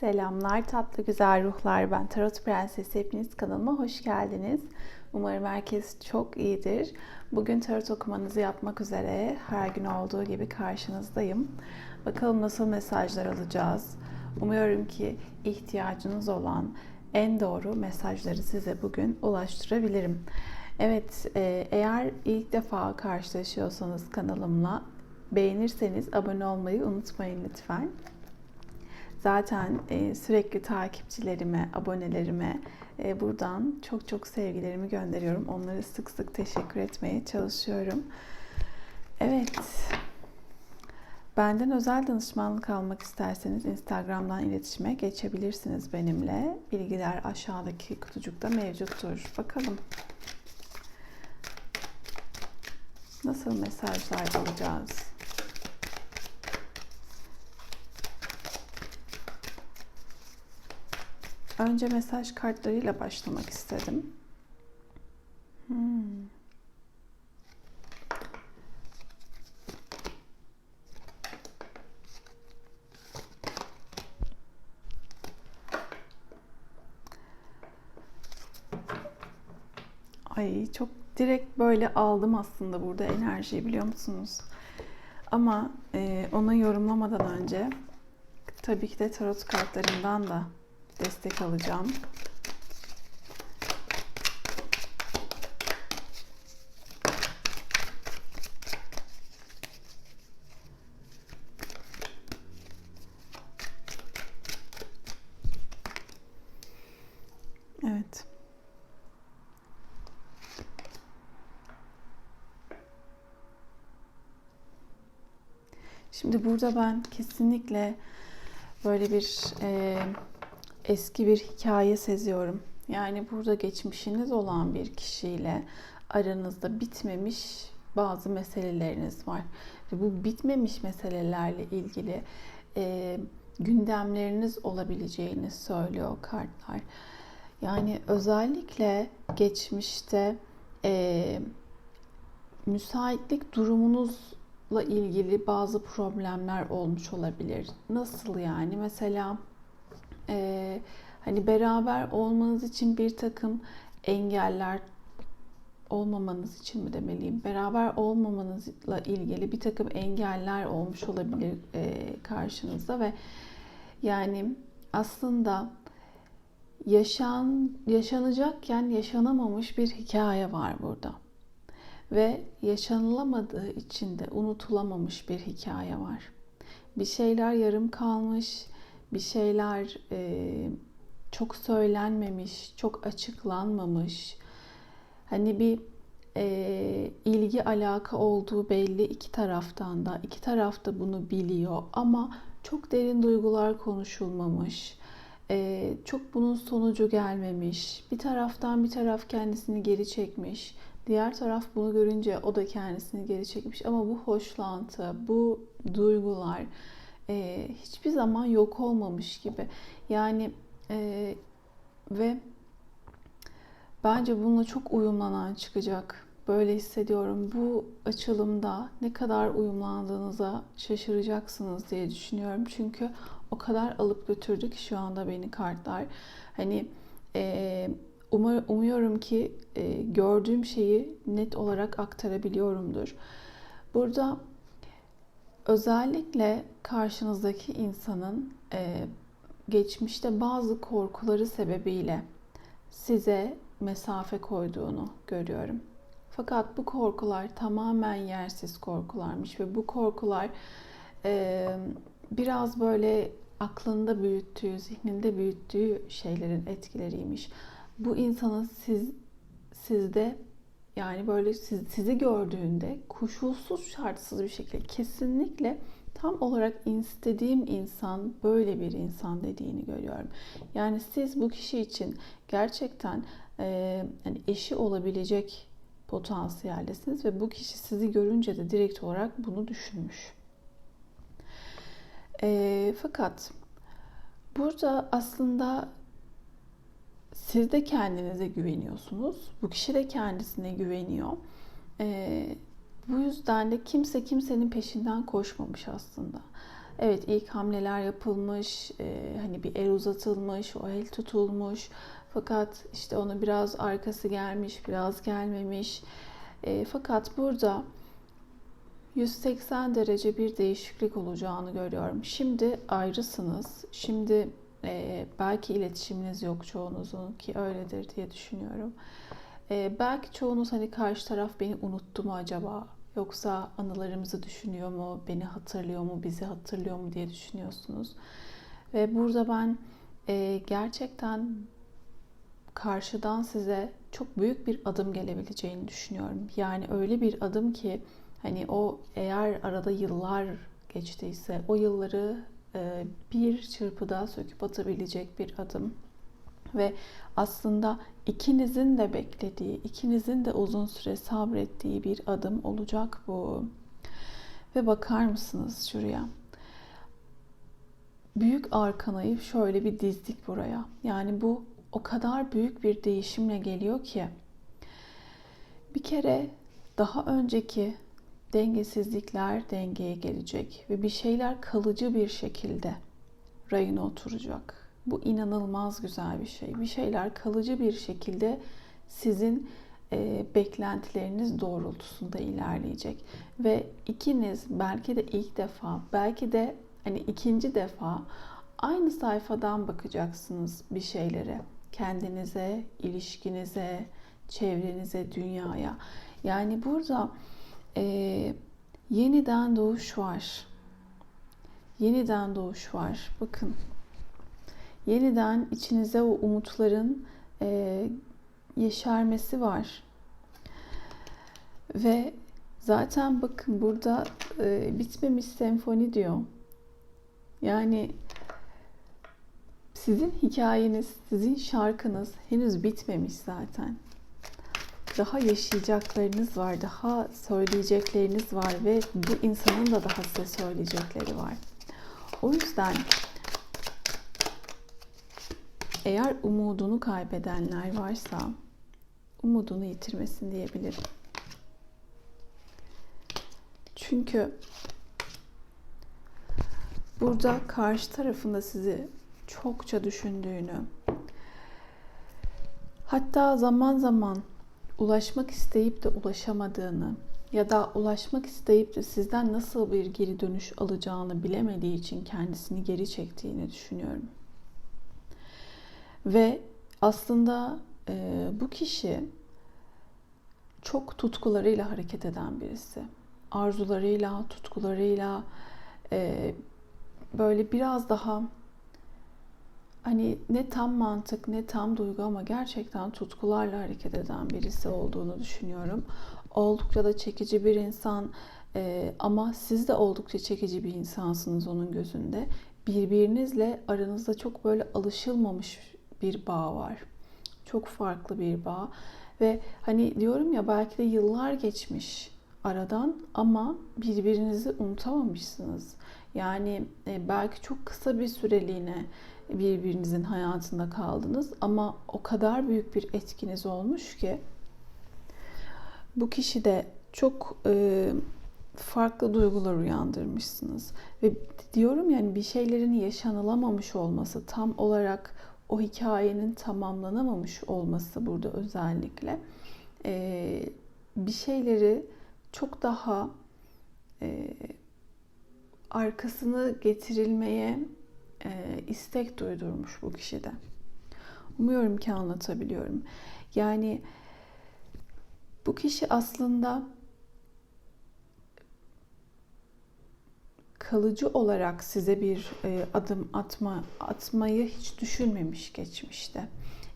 Selamlar tatlı güzel ruhlar ben Tarot Prensesi hepiniz kanalıma hoş geldiniz. Umarım herkes çok iyidir. Bugün tarot okumanızı yapmak üzere her gün olduğu gibi karşınızdayım. Bakalım nasıl mesajlar alacağız. Umuyorum ki ihtiyacınız olan en doğru mesajları size bugün ulaştırabilirim. Evet, e, eğer ilk defa karşılaşıyorsanız kanalımla beğenirseniz abone olmayı unutmayın lütfen. Zaten e, sürekli takipçilerime, abonelerime e, buradan çok çok sevgilerimi gönderiyorum. Onlara sık sık teşekkür etmeye çalışıyorum. Evet. Benden özel danışmanlık almak isterseniz Instagram'dan iletişime geçebilirsiniz benimle. Bilgiler aşağıdaki kutucukta mevcuttur. Bakalım. Nasıl mesajlar alacağız? Önce mesaj kartlarıyla başlamak istedim. Hmm. Ay çok direkt böyle aldım aslında burada enerjiyi biliyor musunuz? Ama e, onu yorumlamadan önce tabii ki de tarot kartlarından da destek alacağım. Evet. Şimdi burada ben kesinlikle böyle bir e, eski bir hikaye seziyorum. Yani burada geçmişiniz olan bir kişiyle aranızda bitmemiş bazı meseleleriniz var. Bu bitmemiş meselelerle ilgili e, gündemleriniz olabileceğini söylüyor kartlar. Yani özellikle geçmişte e, müsaitlik durumunuzla ilgili bazı problemler olmuş olabilir. Nasıl yani? Mesela e, hani beraber olmanız için bir takım engeller olmamanız için mi demeliyim? Beraber olmamanızla ilgili bir takım engeller olmuş olabilir e, karşınızda ve yani aslında yaşan yaşanacakken yaşanamamış bir hikaye var burada. Ve yaşanılamadığı için de unutulamamış bir hikaye var. Bir şeyler yarım kalmış, bir şeyler e, çok söylenmemiş, çok açıklanmamış. Hani bir e, ilgi alaka olduğu belli iki taraftan da. iki taraf da bunu biliyor ama çok derin duygular konuşulmamış. E, çok bunun sonucu gelmemiş. Bir taraftan bir taraf kendisini geri çekmiş. Diğer taraf bunu görünce o da kendisini geri çekmiş. Ama bu hoşlantı, bu duygular e, hiçbir zaman yok olmamış gibi. Yani e, ve bence bununla çok uyumlanan çıkacak. Böyle hissediyorum. Bu açılımda ne kadar uyumlandığınıza şaşıracaksınız diye düşünüyorum. Çünkü o kadar alıp götürdü ki şu anda beni kartlar. Hani e, umar, umuyorum ki e, gördüğüm şeyi net olarak aktarabiliyorumdur. Burada Özellikle karşınızdaki insanın e, geçmişte bazı korkuları sebebiyle size mesafe koyduğunu görüyorum. Fakat bu korkular tamamen yersiz korkularmış ve bu korkular e, biraz böyle aklında büyüttüğü, zihninde büyüttüğü şeylerin etkileriymiş. Bu insanın siz sizde yani böyle siz, sizi gördüğünde koşulsuz şartsız bir şekilde kesinlikle tam olarak istediğim insan böyle bir insan dediğini görüyorum. Yani siz bu kişi için gerçekten e, yani eşi olabilecek potansiyeldesiniz ve bu kişi sizi görünce de direkt olarak bunu düşünmüş. E, fakat burada aslında siz de kendinize güveniyorsunuz. Bu kişi de kendisine güveniyor. Ee, bu yüzden de kimse kimsenin peşinden koşmamış aslında. Evet ilk hamleler yapılmış, e, hani bir el uzatılmış, o el tutulmuş. Fakat işte onu biraz arkası gelmiş, biraz gelmemiş. E, fakat burada 180 derece bir değişiklik olacağını görüyorum. Şimdi ayrısınız. Şimdi e, belki iletişiminiz yok çoğunuzun ki öyledir diye düşünüyorum. E, belki çoğunuz hani karşı taraf beni unuttu mu acaba? Yoksa anılarımızı düşünüyor mu? Beni hatırlıyor mu? Bizi hatırlıyor mu diye düşünüyorsunuz. Ve burada ben e, gerçekten karşıdan size çok büyük bir adım gelebileceğini düşünüyorum. Yani öyle bir adım ki hani o eğer arada yıllar geçtiyse o yılları bir çırpıda söküp atabilecek bir adım ve aslında ikinizin de beklediği, ikinizin de uzun süre sabrettiği bir adım olacak bu. Ve bakar mısınız şuraya? Büyük arkanayı şöyle bir dizdik buraya. Yani bu o kadar büyük bir değişimle geliyor ki bir kere daha önceki dengesizlikler dengeye gelecek ve bir şeyler kalıcı bir şekilde rayına oturacak. Bu inanılmaz güzel bir şey. Bir şeyler kalıcı bir şekilde sizin e, beklentileriniz doğrultusunda ilerleyecek ve ikiniz belki de ilk defa, belki de hani ikinci defa aynı sayfadan bakacaksınız bir şeylere. Kendinize, ilişkinize, çevrenize, dünyaya. Yani burada e, yeniden doğuş var. Yeniden doğuş var. Bakın. Yeniden içinize o umutların e, yeşermesi var. Ve zaten bakın burada e, bitmemiş senfoni diyor. Yani sizin hikayeniz, sizin şarkınız henüz bitmemiş zaten daha yaşayacaklarınız var, daha söyleyecekleriniz var ve bu insanın da daha size söyleyecekleri var. O yüzden eğer umudunu kaybedenler varsa umudunu yitirmesin diyebilirim. Çünkü burada karşı tarafında sizi çokça düşündüğünü, hatta zaman zaman ulaşmak isteyip de ulaşamadığını ya da ulaşmak isteyip de sizden nasıl bir geri dönüş alacağını bilemediği için kendisini geri çektiğini düşünüyorum. Ve aslında e, bu kişi çok tutkularıyla hareket eden birisi. Arzularıyla, tutkularıyla e, böyle biraz daha hani ne tam mantık ne tam duygu ama gerçekten tutkularla hareket eden birisi olduğunu düşünüyorum. Oldukça da çekici bir insan ee, ama siz de oldukça çekici bir insansınız onun gözünde. Birbirinizle aranızda çok böyle alışılmamış bir bağ var. Çok farklı bir bağ ve hani diyorum ya belki de yıllar geçmiş aradan ama birbirinizi unutamamışsınız. Yani e, belki çok kısa bir süreliğine birbirinizin hayatında kaldınız. Ama o kadar büyük bir etkiniz olmuş ki bu kişi de çok e, farklı duygular uyandırmışsınız. Ve diyorum yani bir şeylerin yaşanılamamış olması tam olarak o hikayenin tamamlanamamış olması burada özellikle e, bir şeyleri çok daha e, arkasını getirilmeye e, istek duydurmuş bu kişide. Umuyorum ki anlatabiliyorum. Yani bu kişi aslında kalıcı olarak size bir e, adım atma atmayı hiç düşünmemiş geçmişte.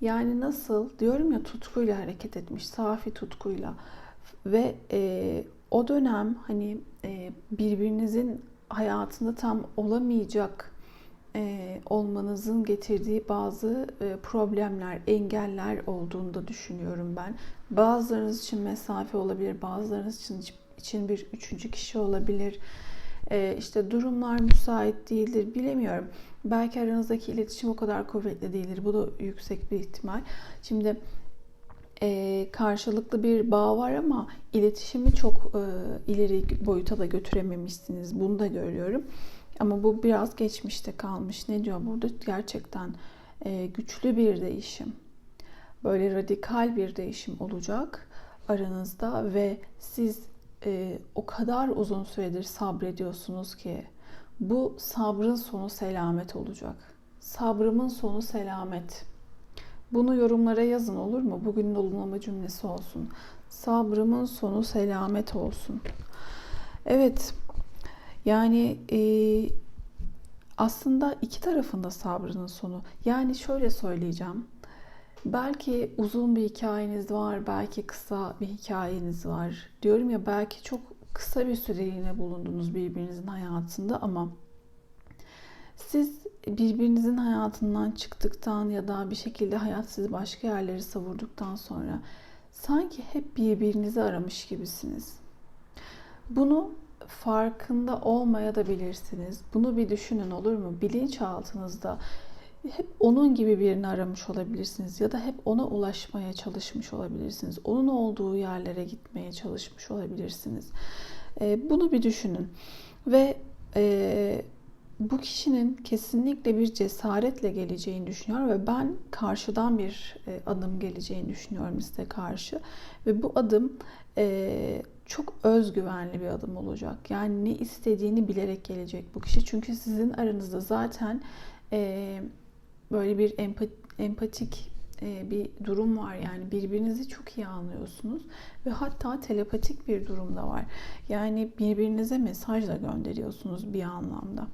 Yani nasıl diyorum ya tutkuyla hareket etmiş, safi tutkuyla ve e, o dönem hani e, birbirinizin hayatında tam olamayacak e, olmanızın getirdiği bazı e, problemler, engeller olduğunu da düşünüyorum ben. Bazılarınız için mesafe olabilir, bazılarınız için için bir üçüncü kişi olabilir. E, işte durumlar müsait değildir, bilemiyorum. Belki aranızdaki iletişim o kadar kuvvetli değildir. Bu da yüksek bir ihtimal. Şimdi e, karşılıklı bir bağ var ama iletişimi çok e, ileri boyuta da götürememişsiniz. Bunu da görüyorum. Ama bu biraz geçmişte kalmış. Ne diyor burada? Gerçekten e, güçlü bir değişim. Böyle radikal bir değişim olacak aranızda ve siz e, o kadar uzun süredir sabrediyorsunuz ki bu sabrın sonu selamet olacak. Sabrımın sonu selamet. Bunu yorumlara yazın olur mu? Bugünün olumlama cümlesi olsun. Sabrımın sonu selamet olsun. Evet. Yani e, aslında iki tarafında sabrının sonu. Yani şöyle söyleyeceğim. Belki uzun bir hikayeniz var, belki kısa bir hikayeniz var. Diyorum ya belki çok kısa bir süreliğine bulundunuz birbirinizin hayatında ama siz birbirinizin hayatından çıktıktan ya da bir şekilde hayat sizi başka yerlere savurduktan sonra sanki hep birbirinizi aramış gibisiniz. Bunu farkında olmaya da bilirsiniz. Bunu bir düşünün olur mu? Bilinçaltınızda hep onun gibi birini aramış olabilirsiniz ya da hep ona ulaşmaya çalışmış olabilirsiniz. Onun olduğu yerlere gitmeye çalışmış olabilirsiniz. E, bunu bir düşünün ve e, bu kişinin kesinlikle bir cesaretle geleceğini düşünüyor ve ben karşıdan bir e, adım geleceğini düşünüyorum size karşı ve bu adım e, çok özgüvenli bir adım olacak. Yani ne istediğini bilerek gelecek bu kişi çünkü sizin aranızda zaten e, böyle bir empatik bir durum var yani birbirinizi çok iyi anlıyorsunuz ve hatta telepatik bir durum da var. Yani birbirinize mesaj da gönderiyorsunuz bir anlamda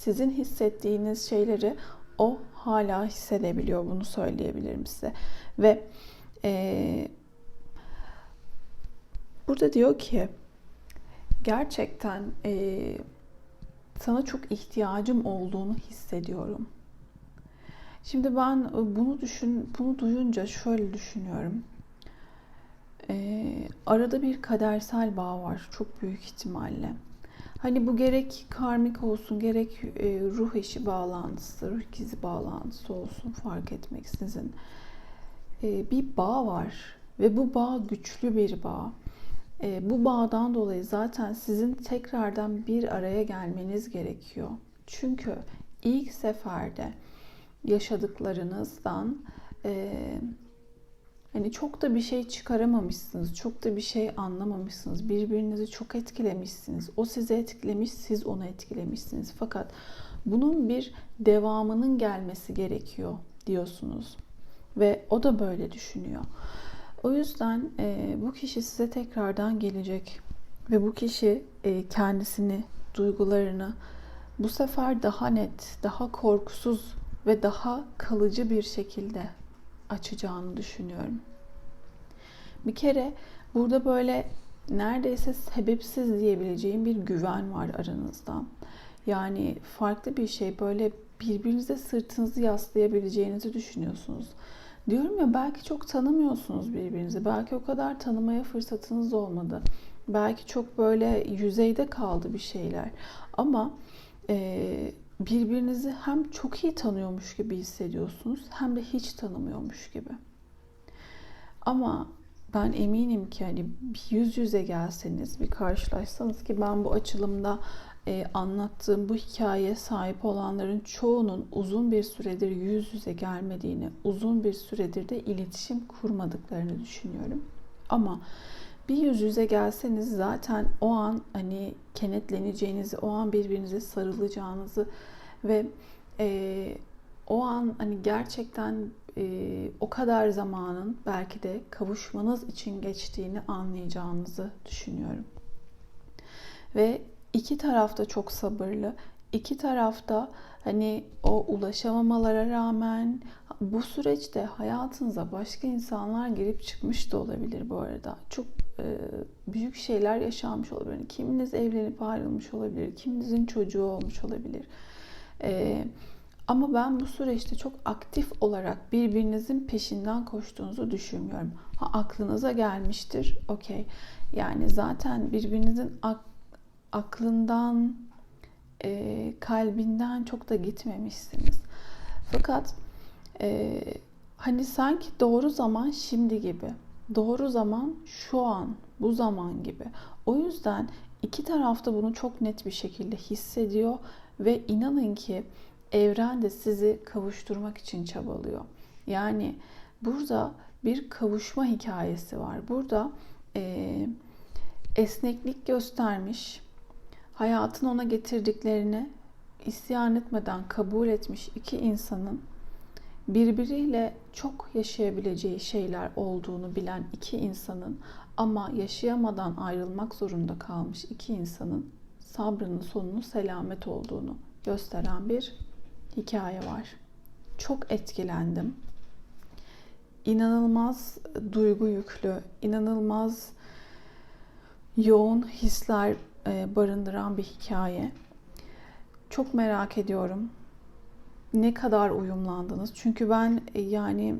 sizin hissettiğiniz şeyleri o hala hissedebiliyor. Bunu söyleyebilirim size. Ve e, burada diyor ki gerçekten e, sana çok ihtiyacım olduğunu hissediyorum. Şimdi ben bunu düşün, bunu duyunca şöyle düşünüyorum. Ee, arada bir kadersel bağ var çok büyük ihtimalle. Hani bu gerek karmik olsun, gerek e, ruh eşi bağlantısı, ruh ikizi bağlantısı olsun fark etmeksizin. E, bir bağ var ve bu bağ güçlü bir bağ. E, bu bağdan dolayı zaten sizin tekrardan bir araya gelmeniz gerekiyor. Çünkü ilk seferde yaşadıklarınızdan e, Hani çok da bir şey çıkaramamışsınız, çok da bir şey anlamamışsınız, birbirinizi çok etkilemişsiniz. O sizi etkilemiş, siz onu etkilemişsiniz. Fakat bunun bir devamının gelmesi gerekiyor diyorsunuz. Ve o da böyle düşünüyor. O yüzden e, bu kişi size tekrardan gelecek ve bu kişi e, kendisini, duygularını bu sefer daha net, daha korkusuz ve daha kalıcı bir şekilde açacağını düşünüyorum. Bir kere burada böyle neredeyse sebepsiz diyebileceğim bir güven var aranızda. Yani farklı bir şey böyle birbirinize sırtınızı yaslayabileceğinizi düşünüyorsunuz. Diyorum ya belki çok tanımıyorsunuz birbirinizi. Belki o kadar tanımaya fırsatınız olmadı. Belki çok böyle yüzeyde kaldı bir şeyler. Ama e, birbirinizi hem çok iyi tanıyormuş gibi hissediyorsunuz hem de hiç tanımıyormuş gibi. Ama ben eminim ki hani yüz yüze gelseniz, bir karşılaşsanız ki ben bu açılımda e, anlattığım bu hikayeye sahip olanların çoğunun uzun bir süredir yüz yüze gelmediğini, uzun bir süredir de iletişim kurmadıklarını düşünüyorum. Ama bir yüz yüze gelseniz zaten o an hani kenetleneceğinizi, o an birbirinize sarılacağınızı ve e, o an hani gerçekten e, o kadar zamanın belki de kavuşmanız için geçtiğini anlayacağınızı düşünüyorum. Ve iki tarafta çok sabırlı, iki tarafta hani o ulaşamamalara rağmen bu süreçte hayatınıza başka insanlar girip çıkmış da olabilir bu arada. Çok e, büyük şeyler yaşanmış olabilir. Kiminiz evlenip ayrılmış olabilir, kiminizin çocuğu olmuş olabilir. E, ama ben bu süreçte çok aktif olarak birbirinizin peşinden koştuğunuzu düşünmüyorum. Ha aklınıza gelmiştir. Okey. Yani zaten birbirinizin ak- aklından, e, kalbinden çok da gitmemişsiniz. Fakat e, hani sanki doğru zaman şimdi gibi. Doğru zaman şu an, bu zaman gibi. O yüzden İki taraf da bunu çok net bir şekilde hissediyor ve inanın ki evren de sizi kavuşturmak için çabalıyor. Yani burada bir kavuşma hikayesi var. Burada e, esneklik göstermiş, hayatın ona getirdiklerini isyan etmeden kabul etmiş iki insanın birbiriyle çok yaşayabileceği şeyler olduğunu bilen iki insanın ama yaşayamadan ayrılmak zorunda kalmış iki insanın sabrının sonunu selamet olduğunu gösteren bir hikaye var. Çok etkilendim. İnanılmaz duygu yüklü, inanılmaz yoğun hisler barındıran bir hikaye. Çok merak ediyorum. Ne kadar uyumlandınız? Çünkü ben e, yani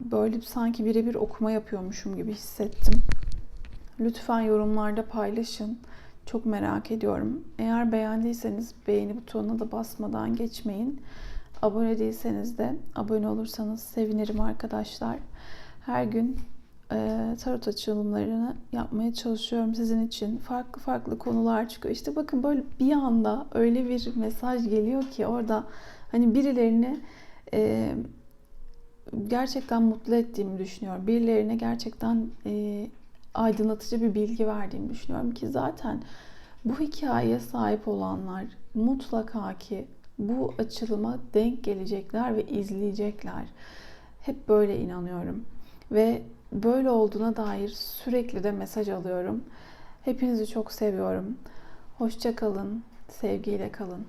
böyle sanki birebir okuma yapıyormuşum gibi hissettim. Lütfen yorumlarda paylaşın. Çok merak ediyorum. Eğer beğendiyseniz beğeni butonuna da basmadan geçmeyin. Abone değilseniz de abone olursanız sevinirim arkadaşlar. Her gün e, tarot açılımlarını yapmaya çalışıyorum sizin için. Farklı farklı konular çıkıyor. İşte bakın böyle bir anda öyle bir mesaj geliyor ki orada hani birilerini e, gerçekten mutlu ettiğimi düşünüyorum. Birilerine gerçekten e, aydınlatıcı bir bilgi verdiğimi düşünüyorum ki zaten bu hikayeye sahip olanlar mutlaka ki bu açılıma denk gelecekler ve izleyecekler. Hep böyle inanıyorum. Ve böyle olduğuna dair sürekli de mesaj alıyorum. Hepinizi çok seviyorum. Hoşça kalın, sevgiyle kalın.